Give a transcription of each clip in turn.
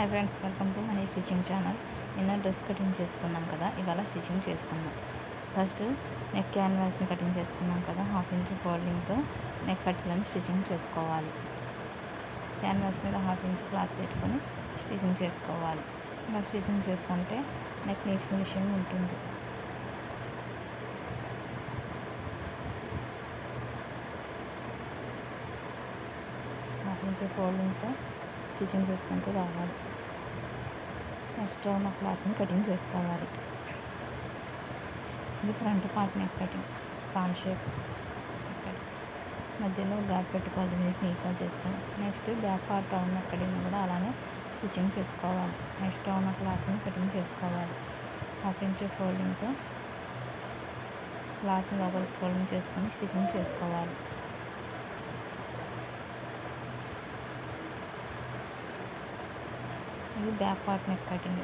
Hi friends welcome to Mani stitching channel. నిన్న dress cutting చేసుకున్నాం కదా ఇవాళ స్టిచ్చింగ్ చేసుకున్నాం ఫస్ట్ నెక్ క్యాన్వాస్ని కటింగ్ చేసుకున్నాం కదా హాఫ్ ఇంచ్ ఫోల్డింగ్తో నెక్ పట్టీలను స్టిచ్చింగ్ చేసుకోవాలి. క్యాన్వాస్ మీద హాఫ్ ఇంచ్ క్లాత్ పెట్టుకొని స్టిచ్చింగ్ చేసుకోవాలి. ఇలా స్టిచ్చింగ్ చేసుకుంటే నెక్ నీట్ ఫినిషింగ్ ఉంటుంది. హాఫ్ ఇంచ్ ఫోల్డింగ్తో స్టిచ్చింగ్ చేసుకుంటూ రావాలి. నెక్స్ట్ ఉన్న క్లాత్ని కటింగ్ చేసుకోవాలి. ఇది front part neck cutting paan shape మధ్యలో గ్యాప్ పెట్టుకోవాలి మీకు నీట్గా చేసుకోవాలి. నెక్స్ట్ బ్యాక్ పార్ట్ ఉన్న కటింగ్ కూడా అలానే స్టిచ్చింగ్ చేసుకోవాలి. నెక్స్ట్ ఉన్న క్లాత్ని కటింగ్ చేసుకోవాలి. హాఫ్ ఇంచ్ ఫోల్డింగ్తో క్లాత్ని లోపలికి ఫోల్డింగ్ చేసుకొని స్టిచ్చింగ్ చేసుకోవాలి. ఇది బ్యాక్ పార్ట్ నెక్ కటింగ్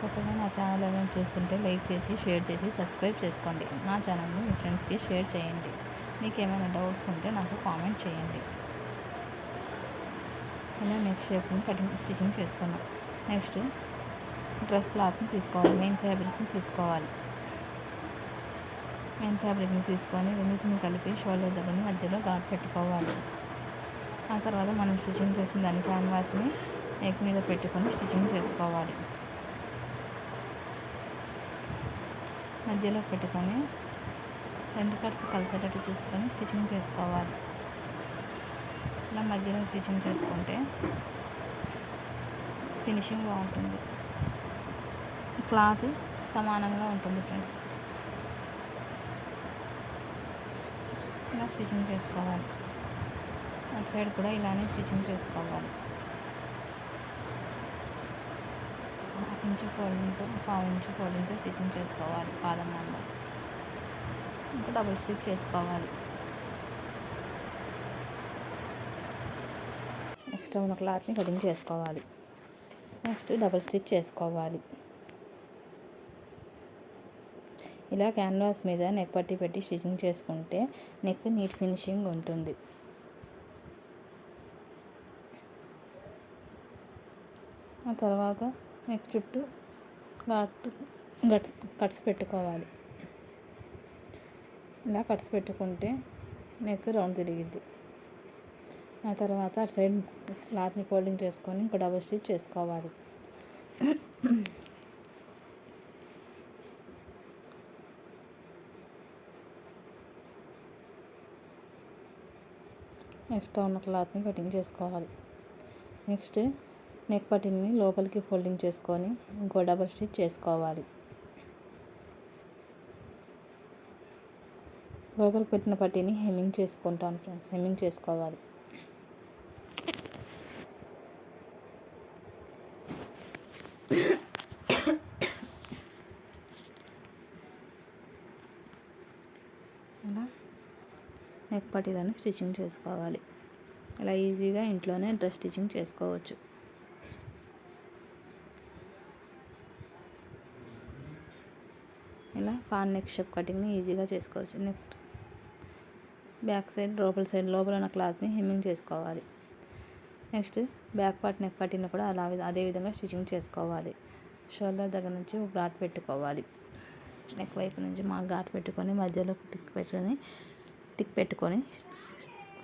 కొత్తగా నా ఛానల్ ఏమైనా చూస్తుంటే లైక్ చేసి షేర్ చేసి సబ్స్క్రైబ్ చేసుకోండి. నా ఛానల్ని మీ ఫ్రెండ్స్కి షేర్ చేయండి. మీకు ఏమైనా డౌట్స్ ఉంటే నాకు కామెంట్ చేయండి. ఇలా నెక్ షేప్ని కటింగ్ స్టిచ్చింగ్ చేసుకున్నాం. నెక్స్ట్ డ్రెస్ క్లాత్ని తీసుకోవాలి. మెయిన్ ఫ్యాబ్రిక్ని తీసుకోవాలి. మెయిన్ ఫ్యాబ్రిక్ని తీసుకొని రెండింటిని కలిపి షోల్డర్ దగ్గర మధ్యలో ఘాట్ పెట్టుకోవాలి. ఆ తర్వాత మనం స్టిచ్చింగ్ చేసిన దాని క్యాన్వాస్ని నెక్ మీద పెట్టుకొని స్టిచ్చింగ్ చేసుకోవాలి. మధ్యలో పెట్టుకొని రెండు కట్స్ కలిసేటట్టు చూసుకొని స్టిచ్చింగ్ చేసుకోవాలి. ఇలా మధ్యలో స్టిచ్చింగ్ చేసుకుంటే ఫినిషింగ్ బాగుంటుంది. క్లాత్ సమానంగా ఉంటుంది ఫ్రెండ్స్. ఇలా స్టిచ్చింగ్ చేసుకోవాలి. అటు సైడ్ కూడా ఇలానే స్టిచ్చింగ్ చేసుకోవాలి. హాఫ్ ఇంచు ఫోల్డింగ్తో పావు ఇంచు ఫోల్డింగ్తో స్టిచ్చింగ్ చేసుకోవాలి పాదం మందు. ఇంకా డబుల్ స్టిచ్ చేసుకోవాలి. నెక్స్ట్ ఉన్న క్లాత్ని కటింగ్ చేసుకోవాలి. నెక్స్ట్ డబుల్ స్టిచ్ చేసుకోవాలి. ఇలా క్యాన్వాస్ మీద నెక్ పట్టి పెట్టి స్టిచ్చింగ్ చేసుకుంటే నెక్ నీట్ ఫినిషింగ్ ఉంటుంది. తర్వాత నెక్స్ట్ చుట్టూ ఘాట్ గట్స్ కట్స్ పెట్టుకోవాలి. ఇలా కట్స్ పెట్టుకుంటే నెక్ రౌండ్ తిరిగిద్ది. ఆ తర్వాత అటు సైడ్ క్లాత్ని ఫోల్డింగ్ చేసుకొని ఇంకో డబుల్ స్టిచ్ చేసుకోవాలి. నెక్స్ట్ ఉన్న క్లాత్ని కటింగ్ చేసుకోవాలి. నెక్స్ట్ నెక్ పట్టిని లోపలికి ఫోల్డింగ్ చేసుకొని ఇంకో డబల్ స్టిచ్ చేసుకోవాలి. లోపల పెట్టిన పట్టీని హెమ్మింగ్ చేసుకుంటాను ఫ్రెండ్స్ హెమ్మింగ్ చేసుకోవాలి. ఇలా నెక్ పట్టీలను స్టిచ్చింగ్ చేసుకోవాలి. ఇలా ఈజీగా ఇంట్లోనే డ్రెస్ స్టిచ్చింగ్ చేసుకోవచ్చు. ఇలా పాన్ నెక్ షేప్ కటింగ్ని ఈజీగా చేసుకోవచ్చు. నెక్స్ట్ బ్యాక్ సైడ్ లోపల సైడ్ లోపల ఉన్న క్లాత్ని హెమ్మింగ్ చేసుకోవాలి. Next back part neck cutting కూడా అలా అదే విధంగా స్టిచ్చింగ్ చేసుకోవాలి. షోల్డర్ దగ్గర నుంచి ఘాట్ పెట్టుకోవాలి. నెక్ వైపు నుంచి మా ఘాట్ పెట్టుకొని మధ్యలో టిక్ పెట్టుకొని టిక్ పెట్టుకొని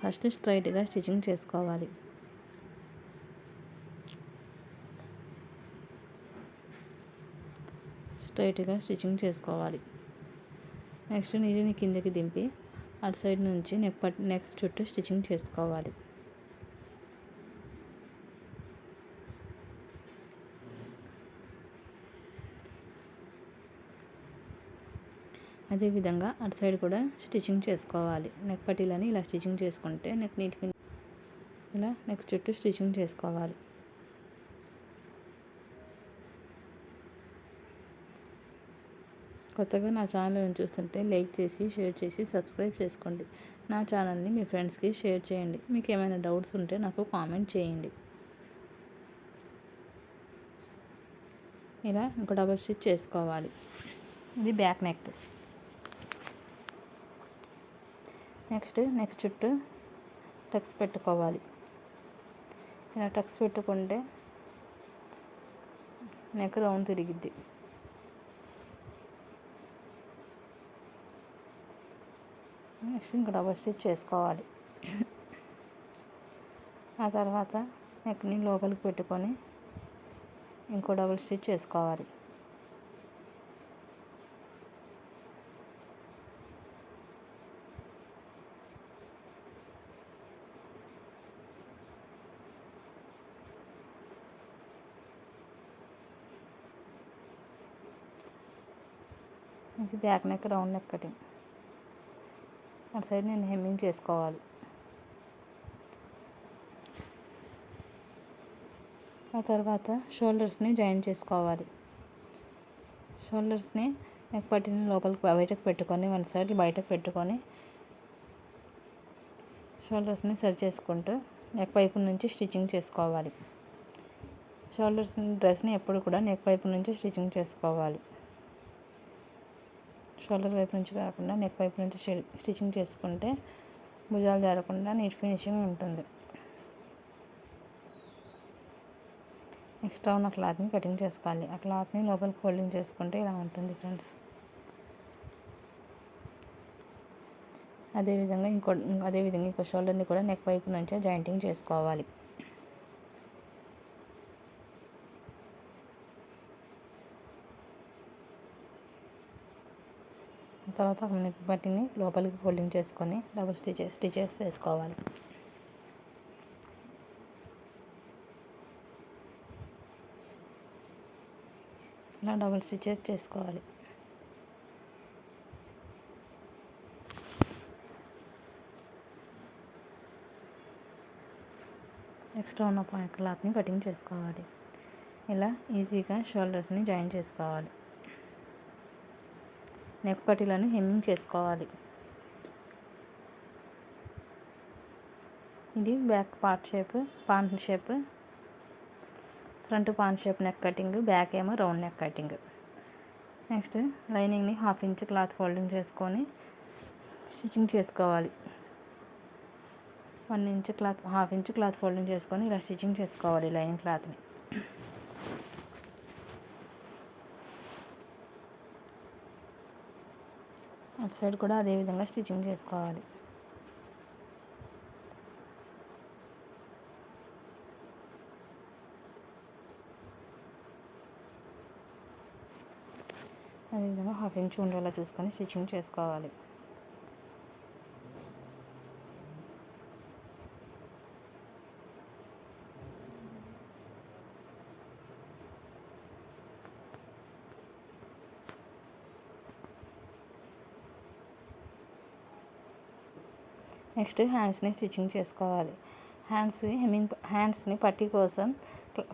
ఫస్ట్ స్ట్రైట్గా స్టిచ్చింగ్ చేసుకోవాలి. స్ట్రైట్గా స్టిచ్చింగ్ చేసుకోవాలి. నెక్స్ట్ నీటిని కిందకి దింపి అటు సైడ్ నుంచి నెక్ పట్ నెక్ చుట్టూ స్టిచ్చింగ్ చేసుకోవాలి. అదేవిధంగా అటు సైడ్ కూడా స్టిచ్చింగ్ చేసుకోవాలి. నెక్ పట్టీలని ఇలా స్టిచ్చింగ్ చేసుకుంటే నెక్ నీట్ ఇలా నెక్ చుట్టూ స్టిచ్చింగ్ చేసుకోవాలి. కొత్తగా నా ఛానల్ని చూస్తుంటే లైక్ చేసి షేర్ చేసి సబ్స్క్రైబ్ చేసుకోండి. నా ఛానల్ని మీ ఫ్రెండ్స్కి షేర్ చేయండి. మీకు ఏమైనా డౌట్స్ ఉంటే నాకు కామెంట్ చేయండి. ఇలా ఇంకో డబల్ స్టిచ్ చేసుకోవాలి. ఇది బ్యాక్ నెక్. నెక్స్ట్ నెక్ చుట్టూ టక్స్ పెట్టుకోవాలి. ఇలా టక్స్ పెట్టుకుంటే నెక్ రౌండ్ తిరిగిద్ది. నెక్స్ట్ ఇంకా డబల్ స్టిచ్ చేసుకోవాలి. ఆ తర్వాత నెక్ని లోపలికి పెట్టుకొని ఇంకో డబుల్ స్టిచ్ చేసుకోవాలి. ఇది back neck round neck cutting అటు సైడ్ నేను హెమ్మింగ్ చేసుకోవాలి. ఆ తర్వాత షోల్డర్స్ని జాయిన్ చేసుకోవాలి. షోల్డర్స్ని నెక్ పట్టిన లోపలికి బయటకు పెట్టుకొని వన్ సైడ్ బయటకు పెట్టుకొని షోల్డర్స్ని సరి చేసుకుంటూ నెక్ వైపు నుంచి స్టిచ్చింగ్ చేసుకోవాలి. షోల్డర్స్ డ్రెస్ని ఎప్పుడు కూడా నెక్ వైపు నుంచి స్టిచ్చింగ్ చేసుకోవాలి. షోల్డర్ వైపు నుంచి కాకుండా నెక్ వైపు నుంచి స్టిచ్చింగ్ చేసుకుంటే భుజాలు జారకుండా నీట్ ఫినిషింగ్ ఉంటుంది. ఎక్స్ట్రా ఉన్న క్లాత్ని కటింగ్ చేసుకోవాలి. ఆ క్లాత్ని లోపల ఫోల్డింగ్ చేసుకుంటే ఇలా ఉంటుంది ఫ్రెండ్స్. అదేవిధంగా ఇంకో అదేవిధంగా ఇంకో షోల్డర్ని కూడా నెక్ వైపు నుంచే జాయింటింగ్ చేసుకోవాలి. తర్వాత నెక్ బట్టిని లోపలికి ఫోల్డింగ్ చేసుకొని డబుల్ స్టిచెస్ స్టిచెస్ వేసుకోవాలి. ఇలా డబుల్ స్టిచెస్ చేసుకోవాలి. ఎక్స్ట్రా ఉన్న పాయింట్ క్లాత్ని కటింగ్ చేసుకోవాలి. ఇలా ఈజీగా షోల్డర్స్ని జాయిన్ చేసుకోవాలి. నెక్ పట్టీలను హెమ్మింగ్ చేసుకోవాలి ఇది back part shape paan shape front paan shape neck cutting back ఏమో రౌండ్ నెక్ కటింగ్. నెక్స్ట్ లైనింగ్ని హాఫ్ ఇంచ్ క్లాత్ ఫోల్డింగ్ చేసుకొని స్టిచ్చింగ్ చేసుకోవాలి. One inch cloth half inch cloth folding చేసుకొని ఇలా స్టిచ్చింగ్ చేసుకోవాలి లైనింగ్ క్లాత్ని. అటు సైడ్ కూడా అదే విధంగా స్టిచ్చింగ్ చేసుకోవాలి. అదేవిధంగా హాఫ్ ఇంచ్ ఉండేలా చూసుకొని స్టిచ్చింగ్ చేసుకోవాలి. నెక్స్ట్ హ్యాండ్స్ని స్టిచ్చింగ్ చేసుకోవాలి. హ్యాండ్స్ హెమ్మింగ్ హ్యాండ్స్ని పట్టి కోసం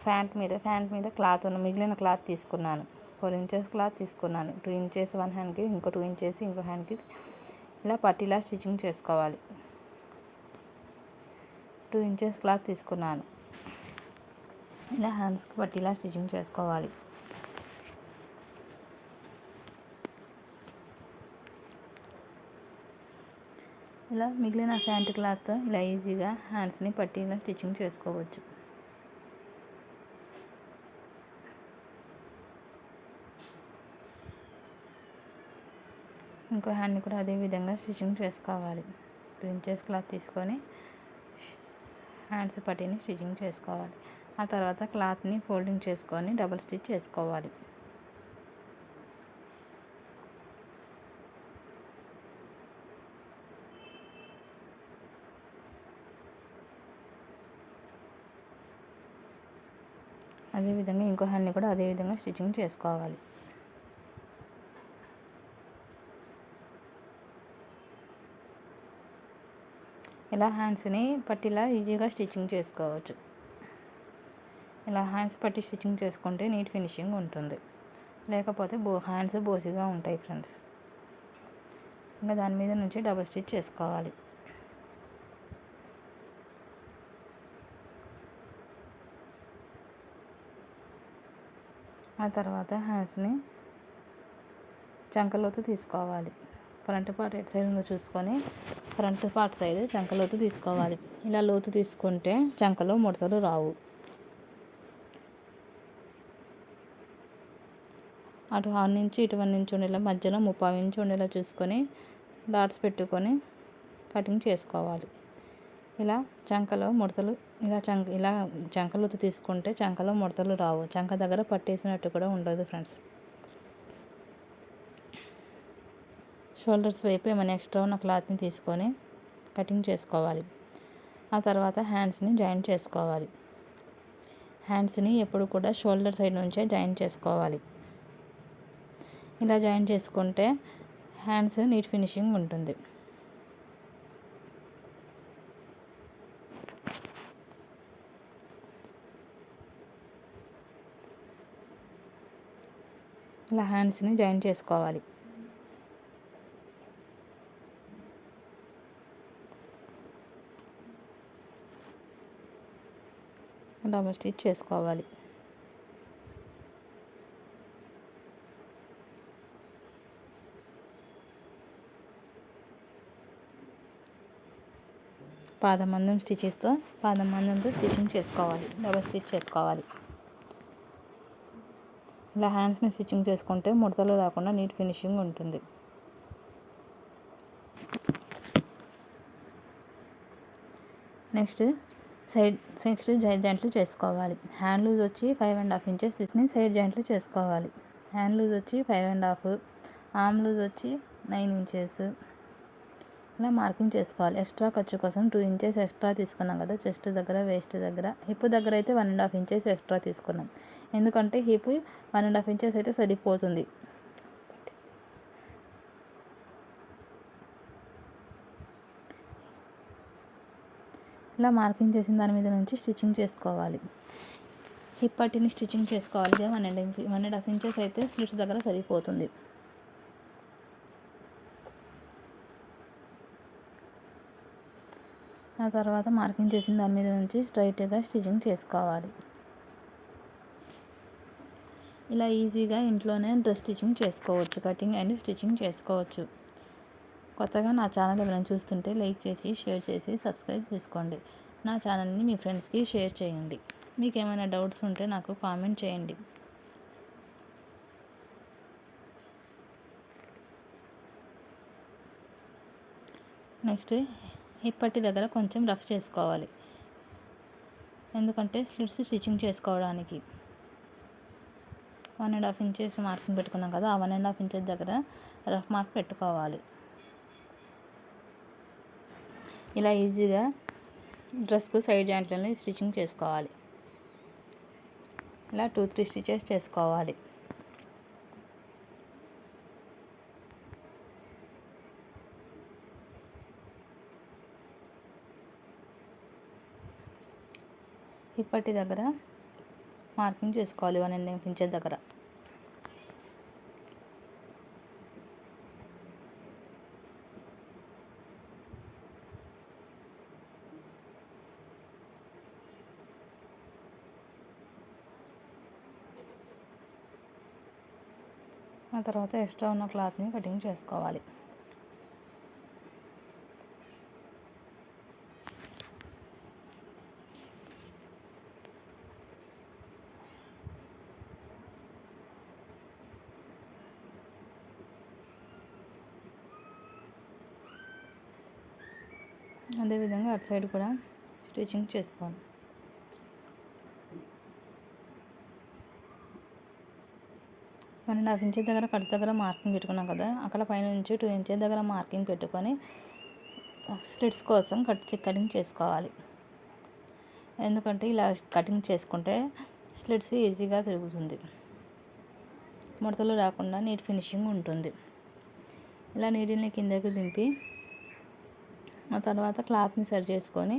ఫ్యాంట్ మీద ఫ్యాంట్ మీద క్లాత్ ఉన్న మిగిలిన క్లాత్ తీసుకున్నాను. ఫోర్ ఇంచెస్ క్లాత్ తీసుకున్నాను. టూ ఇంచెస్ వన్ హ్యాండ్కి ఇంకో టూ ఇంచెస్ ఇంకో హ్యాండ్కి ఇలా పట్టిలా స్టిచ్చింగ్ చేసుకోవాలి. టూ ఇంచెస్ క్లాత్ తీసుకున్నాను. ఇలా హ్యాండ్స్కి పట్టిలా స్టిచ్చింగ్ చేసుకోవాలి. ఇలా మిగిలిన ఫ్యాంట్ క్లాత్తో ఇలా ఈజీగా హ్యాండ్స్ని పట్టీలా స్టిచ్చింగ్ చేసుకోవచ్చు. ఇంకో హ్యాండ్ని కూడా అదే విధంగా స్టిచ్చింగ్ చేసుకోవాలి. టూ ఇంచెస్ క్లాత్ తీసుకొని హ్యాండ్స్ పట్టీని స్టిచ్చింగ్ చేసుకోవాలి. ఆ తర్వాత క్లాత్ని ఫోల్డింగ్ చేసుకొని డబుల్ స్టిచ్ చేసుకోవాలి. అదేవిధంగా ఇంకో హ్యాండ్ని కూడా అదేవిధంగా స్టిచ్చింగ్ చేసుకోవాలి. ఇలా హ్యాండ్స్ని పట్టిలా ఈజీగా స్టిచ్చింగ్ చేసుకోవచ్చు. ఇలా హ్యాండ్స్ పట్టి స్టిచ్చింగ్ చేసుకుంటే నీట్ ఫినిషింగ్ ఉంటుంది. లేకపోతే బో హ్యాండ్స్ బోసిగా ఉంటాయి ఫ్రెండ్స్. ఇంకా దాని మీద నుంచి డబుల్ స్టిచ్ చేసుకోవాలి. ఆ తర్వాత హ్యాండ్స్ని చంకలోతు తీసుకోవాలి. ఫ్రంట్ పార్ట్ ఎటు సైడ్ ఉందో చూసుకొని ఫ్రంట్ పార్ట్ సైడ్ చంకలోతు తీసుకోవాలి. ఇలా లోతు తీసుకుంటే చంకలో ముడతలు రావు. అటు ఆరు నుంచి ఇటువంటి నుంచి ఉండేలా మధ్యలో ముప్పై ఇంచు ఉండేలా చూసుకొని డాట్స్ పెట్టుకొని కటింగ్ చేసుకోవాలి. ఇలా చంకలో ముడతలు ఇలా చంక ఇలా చంకలు తీసుకుంటే చంకలో ముడతలు రావు. చంక దగ్గర పట్టేసినట్టు కూడా ఉండదు ఫ్రెండ్స్. షోల్డర్స్ వైపు ఏమైనా ఎక్స్ట్రా ఉన్న క్లాత్ని తీసుకొని కటింగ్ చేసుకోవాలి. ఆ తర్వాత హ్యాండ్స్ని జాయింట్ చేసుకోవాలి. హ్యాండ్స్ని ఎప్పుడు కూడా షోల్డర్ సైడ్ నుంచే జాయింట్ చేసుకోవాలి. ఇలా జాయిన్ చేసుకుంటే హ్యాండ్స్ నీట్ ఫినిషింగ్ ఉంటుంది. ఇలా హ్యాండ్స్ని జాయిన్ చేసుకోవాలి. డబల్ స్టిచ్ చేసుకోవాలి. పాదమందం మందం స్టిచెస్తో పాదం స్టిచ్చింగ్ చేసుకోవాలి. డబల్ స్టిచ్ చేసుకోవాలి. ఇలా హ్యాండ్స్ని స్టిచ్చింగ్ చేసుకుంటే ముడతలు రాకుండా నీట్ ఫినిషింగ్ ఉంటుంది. నెక్స్ట్ సైడ్ నెక్స్ట్ సైడ్ జాయింట్లు చేసుకోవాలి. హ్యాండ్ లూజ్ వచ్చి ఫైవ్ అండ్ హాఫ్ ఇంచెస్ తీసుకుని సైడ్ జాయింట్లు చేసుకోవాలి. హ్యాండ్ లూజ్ వచ్చి five and half arm loose వచ్చి నైన్ ఇంచెస్ ఇలా మార్కింగ్ చేసుకోవాలి. ఎక్స్ట్రా ఖర్చు కోసం టూ ఇంచెస్ ఎక్స్ట్రా తీసుకున్నాం కదా చెస్ట్ దగ్గర వేస్ట్ దగ్గర. హిప్ దగ్గర అయితే one and half inches extra తీసుకున్నాం. ఎందుకంటే hip one and half inches అయితే సరిపోతుంది. ఇలా మార్కింగ్ చేసిన దాని మీద నుంచి స్టిచ్చింగ్ చేసుకోవాలి. హిప్ పట్టిని స్టిచ్చింగ్ చేసుకోవాలి. One and one and half inches అయితే స్లిట్స్ దగ్గర సరిపోతుంది. తర్వాత మార్కింగ్ చేసిన దాని మీద నుంచి స్ట్రైట్గా స్టిచ్చింగ్ చేసుకోవాలి. ఇలా ఈజీగా ఇంట్లోనే డ్రెస్ స్టిచ్చింగ్ చేసుకోవచ్చు. కటింగ్ అండ్ స్టిచ్చింగ్ చేసుకోవచ్చు. కొత్తగా నా ఛానల్ ఏమైనా చూస్తుంటే లైక్ చేసి షేర్ చేసి సబ్స్క్రైబ్ చేసుకోండి. నా ఛానల్ని మీ ఫ్రెండ్స్కి షేర్ చేయండి. మీకు ఏమైనా డౌట్స్ ఉంటే నాకు కామెంట్ చేయండి. నెక్స్ట్ హిప్పటి దగ్గర కొంచెం రఫ్ చేసుకోవాలి. ఎందుకంటే స్లిట్స్ స్టిచ్చింగ్ చేసుకోవడానికి. One and half inches marking పెట్టుకున్నాం కదా ఆ వన్ అండ్ హాఫ్ ఇంచెస్ దగ్గర రఫ్ మార్క్ పెట్టుకోవాలి. ఇలా ఈజీగా డ్రెస్కు సైడ్ జాయింట్లని స్టిచ్చింగ్ చేసుకోవాలి. ఇలా టూ త్రీ స్టిచెస్ చేసుకోవాలి. ఇప్పటి దగ్గర మార్కింగ్ చేసుకోవాలి వన్ అండ్ ఇంచెస్ దగ్గర. ఆ తర్వాత ఎక్స్ట్రా ఉన్న క్లాత్ని కటింగ్ చేసుకోవాలి. అదేవిధంగా అటు సైడ్ కూడా స్టిచ్చింగ్ చేసుకోవాలి. వన్ అండ్ హాఫ్ ఇంచెస్ దగ్గర కట్ దగ్గర మార్కింగ్ పెట్టుకున్నాం కదా అక్కడ పైన నుంచి టూ ఇంచెస్ దగ్గర మార్కింగ్ పెట్టుకొని స్లిట్స్ కోసం కట్ కటింగ్ చేసుకోవాలి. ఎందుకంటే ఇలా కటింగ్ చేసుకుంటే స్లిట్స్ ఈజీగా తిరుగుతుంది. ముడతలు రాకుండా నీట్ ఫినిషింగ్ ఉంటుంది. ఇలా నీటిని కిందకి దింపి ఆ తర్వాత క్లాత్ని సరి చేసుకొని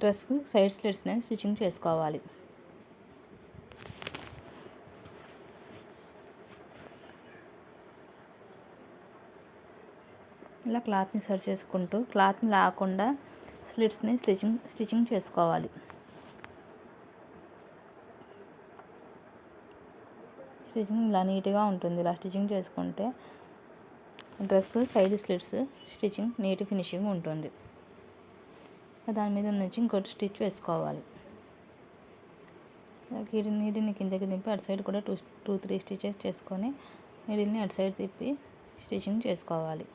డ్రెస్కి సైడ్ స్లిట్స్ని స్టిచ్చింగ్ చేసుకోవాలి. ఇలా క్లాత్ని సరి చేసుకుంటూ క్లాత్ని లాకుండా స్లిట్స్ని స్టిచ్చింగ్ స్టిచ్చింగ్ చేసుకోవాలి. స్టిచ్చింగ్ ఇలా నీట్గా ఉంటుంది. ఇలా స్టిచ్చింగ్ చేసుకుంటే dress side slits stitching neat finishing ఉంటుంది. దాని మీద నుంచి ఇంకోటి స్టిచ్ వేసుకోవాలి. నీడిని కిందకి దింపి అటు సైడ్ కూడా టూ టూ త్రీ స్టిచెస్ చేసుకొని నీడిల్ని అటు సైడ్ తిప్పి స్టిచ్చింగ్ చేసుకోవాలి.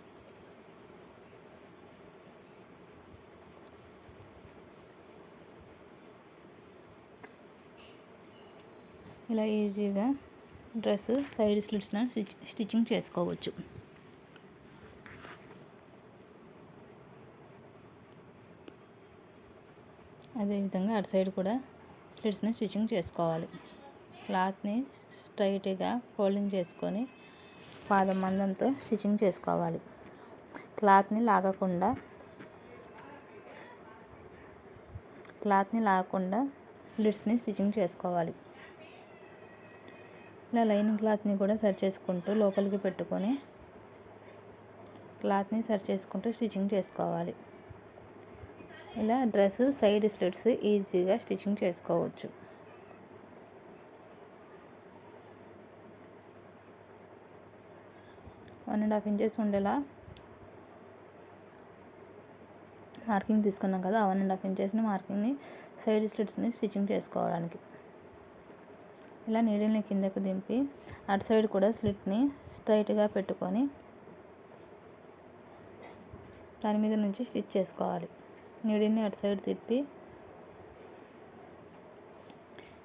ఇలా ఈజీగా డ్రెస్ సైడ్ స్లిట్స్ను స్టిచ్ స్టిచ్చింగ్ చేసుకోవచ్చు. అదేవిధంగా అటు సైడ్ కూడా స్లిట్స్ని స్టిచ్చింగ్ చేసుకోవాలి. క్లాత్ని స్ట్రైట్గా ఫోల్డింగ్ చేసుకొని పాదం మందంతో స్టిచ్చింగ్ చేసుకోవాలి. క్లాత్ని లాగకుండా క్లాత్ని లాగకుండా స్లిట్స్ని స్టిచ్చింగ్ చేసుకోవాలి. ఇలా లైనింగ్ క్లాత్ని కూడా సరి చేసుకుంటూ లోపలికి పెట్టుకొని క్లాత్ని సరి చేసుకుంటూ స్టిచ్చింగ్ చేసుకోవాలి. ఇలా డ్రెస్ సైడ్ స్లిట్స్ ఈజీగా స్టిచ్చింగ్ చేసుకోవచ్చు. వన్ అండ్ హాఫ్ ఇంచెస్ ఉండేలా మార్కింగ్ తీసుకున్నాం కదా వన్ అండ్ హాఫ్ ఇంచెస్ని మార్కింగ్ని సైడ్ స్లిట్స్ని స్టిచ్చింగ్ చేసుకోవడానికి. ఇలా నీడిల్ని కిందకు దింపి అటు సైడ్ కూడా స్లిట్ని స్ట్రైట్గా పెట్టుకొని దాని మీద నుంచి స్టిచ్ చేసుకోవాలి. నీడిల్ని అటు సైడ్ తిప్పి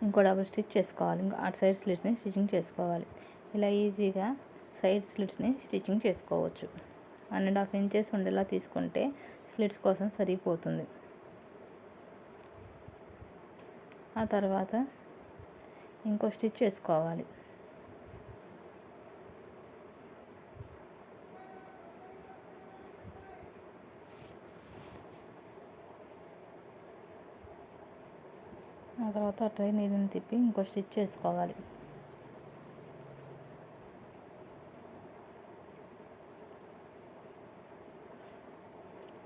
ఇంకో డబుల్ స్టిచ్ చేసుకోవాలి. ఇంకో అటు సైడ్ స్లిట్స్ని స్టిచ్చింగ్ చేసుకోవాలి. ఇలా ఈజీగా సైడ్ స్లిట్స్ని స్టిచ్చింగ్ చేసుకోవచ్చు. వన్ అండ్ హాఫ్ ఇంచెస్ ఉండేలా తీసుకుంటే స్లిట్స్ కోసం సరిపోతుంది. ఆ తర్వాత ఇంకో స్టిచ్ చేసుకోవాలి. తర్వాత ట్రై నీళ్ళని తిప్పి ఇంకో స్టిచ్ చేసుకోవాలి.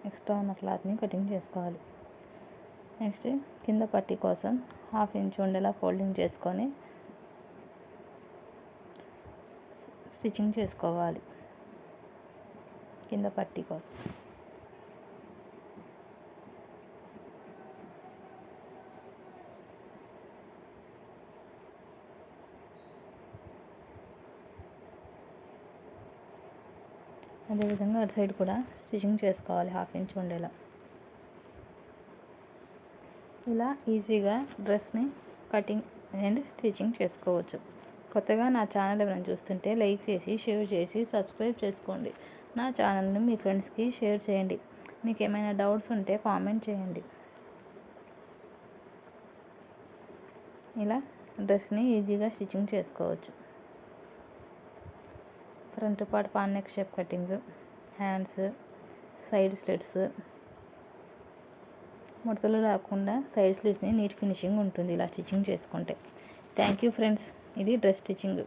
ఎక్స్ట్రా ఉన్న క్లాత్ని కటింగ్ చేసుకోవాలి. నెక్స్ట్ కింద పట్టీ కోసం హాఫ్ ఇంచ్ ఉండేలా ఫోల్డింగ్ చేసుకొని స్టిచ్చింగ్ చేసుకోవాలి. కింద పట్టీ కోసం. అదేవిధంగా అటు సైడ్ కూడా స్టిచ్చింగ్ చేసుకోవాలి హాఫ్ ఇంచ్ ఉండేలా. ఇలా ఈజీగా డ్రెస్ని కటింగ్ అండ్ స్టిచ్చింగ్ చేసుకోవచ్చు. కొత్తగా నా ఛానల్ ఏమైనా చూస్తుంటే లైక్ చేసి షేర్ చేసి సబ్స్క్రైబ్ చేసుకోండి. నా ఛానల్ని మీ ఫ్రెండ్స్కి షేర్ చేయండి. మీకు ఏమైనా డౌట్స్ ఉంటే కామెంట్ చేయండి. ఇలా డ్రెస్ని ఈజీగా స్టిచ్చింగ్ చేసుకోవచ్చు. Front part paan neck shape cutting hands side slits ముడతలు రాకుండా సైడ్ స్లిట్స్ని నీట్ ఫినిషింగ్ ఉంటుంది ఇలా స్టిచ్చింగ్ చేసుకుంటే. థ్యాంక్ యూ ఫ్రెండ్స్ ఇది డ్రెస్ స్టిచ్చింగ్